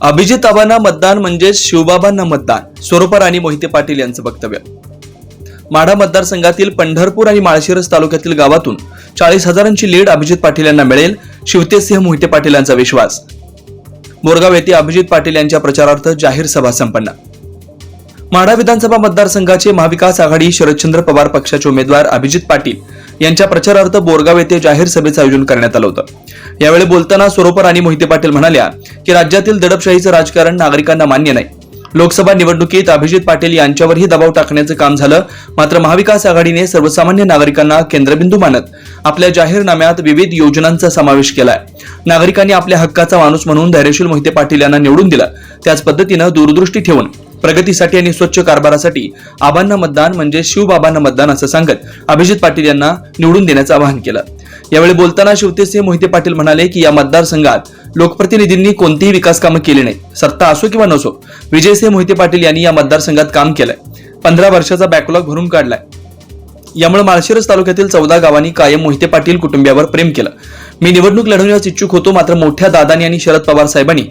अभिजितबांना मतदान म्हणजे शिवबाबांना मतदान. स्वरूपा राणी मोहिते पाटील यांचं वक्तव्य. माढा मतदारसंघातील पंढरपूर आणि माळशिरस तालुक्यातील गावातून चाळीस हजारांची लीड अभिजित पाटील यांना मिळेल शिवतेसिंह मोहिते पाटील यांचा विश्वास. बोरगाव येथे अभिजित पाटील यांच्या प्रचारार्थ जाहीर सभा संपन्न. माढा विधानसभा मतदारसंघाचे महाविकास आघाडी शरदचंद्र पवार पक्षाचे उमेदवार अभिजित पाटील यांच्या प्रचारार्थ बोरगाव येथे जाहीर सभेचं आयोजन करण्यात आलं होतं. यावेळी बोलताना स्वरूप राणी मोहिते पाटील म्हणाल्या की राज्यातील दडपशाहीचं राजकारण नागरिकांना मान्य नाही. लोकसभा निवडणुकीत अभिजित पाटील यांच्यावरही दबाव टाकण्याचं काम झालं. मात्र महाविकास आघाडीने सर्वसामान्य नागरिकांना केंद्रबिंदू मानत आपल्या जाहीरनाम्यात विविध योजनांचा समावेश केलाय. नागरिकांनी आपल्या हक्काचा माणूस म्हणून धैर्यशील मोहिते पाटील यांना निवडून दिलं. त्याच पद्धतीनं दूरदृष्टी ठेवून प्रगतीसाठी आणि स्वच्छ कारभारासाठी आबांना मतदान म्हणजे शिवबाबांना मतदान असं सांगत अभिजित पाटील यांना निवडून देण्याचं आवाहन केलं. यावेळी बोलताना शिवतेसिंह मोहिते पाटील म्हणाले की या मतदारसंघात लोकप्रतिनिधींनी कोणतीही विकास कामं केली नाही सत्ता असो किंवा नसो विजयसिंह मोहिते पाटील यांनी या मतदारसंघात काम केलंय. पंधरा वर्षाचा बॅकलॉग भरून काढलाय. यामुळे माळशिरस तालुक्यातील चौदा गावांनी कायम मोहिते पाटील कुटुंबियावर प्रेम केलं. मी निवडणूक लढवण्यास इच्छुक होतो मात्र मोठ्या दादानी आणि शरद पवार साहेबांनी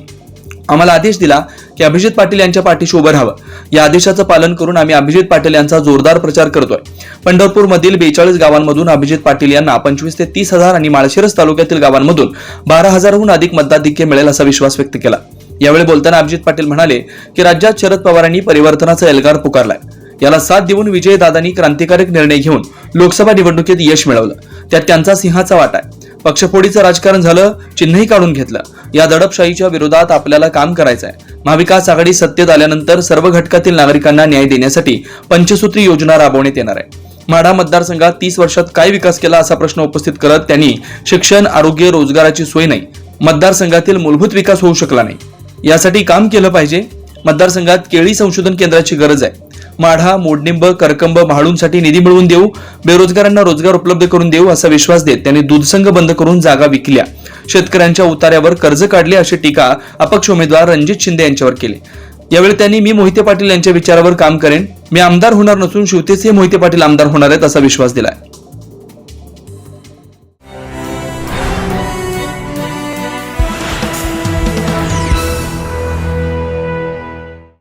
आम्हाला आदेश दिला की अभिजित पाटील यांच्या पाठीशी उभं राहावं. या आदेशाचं पालन करून आम्ही अभिजित पाटील यांचा जोरदार प्रचार करतोय. पंढरपूर मधील बेचाळीस गावांमधून अभिजित पाटील यांना पंचवीस ते तीस हजार आणि माळशिरस तालुक्यातील गावांमधून बारा हजारहून अधिक मतदाधिक्य मिळेल असा विश्वास व्यक्त केला. यावेळी बोलताना अभिजित पाटील म्हणाले की राज्यात शरद पवारांनी परिवर्तनाचा एल्गार पुकारलाय. याला साथ देऊन विजयदादांनी क्रांतिकारक निर्णय घेऊन लोकसभा निवडणुकीत यश मिळवलं. त्यात त्यांचा सिंहाचा वाटा आहे. पक्षफोडीचं राजकारण झालं चिन्हही काढून घेतलं. या दडपशाहीच्या विरोधात आपल्याला काम करायचं आहे महाविकास आघाडी सत्तेत आल्यानंतर सर्व घटकातील नागरिकांना न्याय देण्यासाठी पंचसूत्री योजना राबवण्यात येणार आहे. माढा मतदारसंघात तीस वर्षात काय विकास केला असा प्रश्न उपस्थित करत त्यांनी शिक्षण आरोग्य रोजगाराची सोय नाही. मतदारसंघातील मूलभूत विकास होऊ शकला नाही. यासाठी काम केलं पाहिजे. मतदारसंघात केळी संशोधन केंद्राची गरज आहे. माढा मोडनिंब करकंब म्हाळूंसाठी निधी मिळवून देऊ बेरोजगारांना रोजगार उपलब्ध करून देऊ असा विश्वास देत त्यांनी दूधसंघ बंद करून जागा विकल्या. शेतकऱ्यांच्या उतार्यावर कर्ज काढले अशी टीका अपक्ष उमेदवार रणजित शिंदे यांच्यावर केली. यावेळी त्यांनी मी मोहिते पाटील यांच्या विचारावर काम करेन. मी आमदार होणार नसून शिवतेचे मोहिते पाटील आमदार होणार आहेत असा विश्वास दिलाय.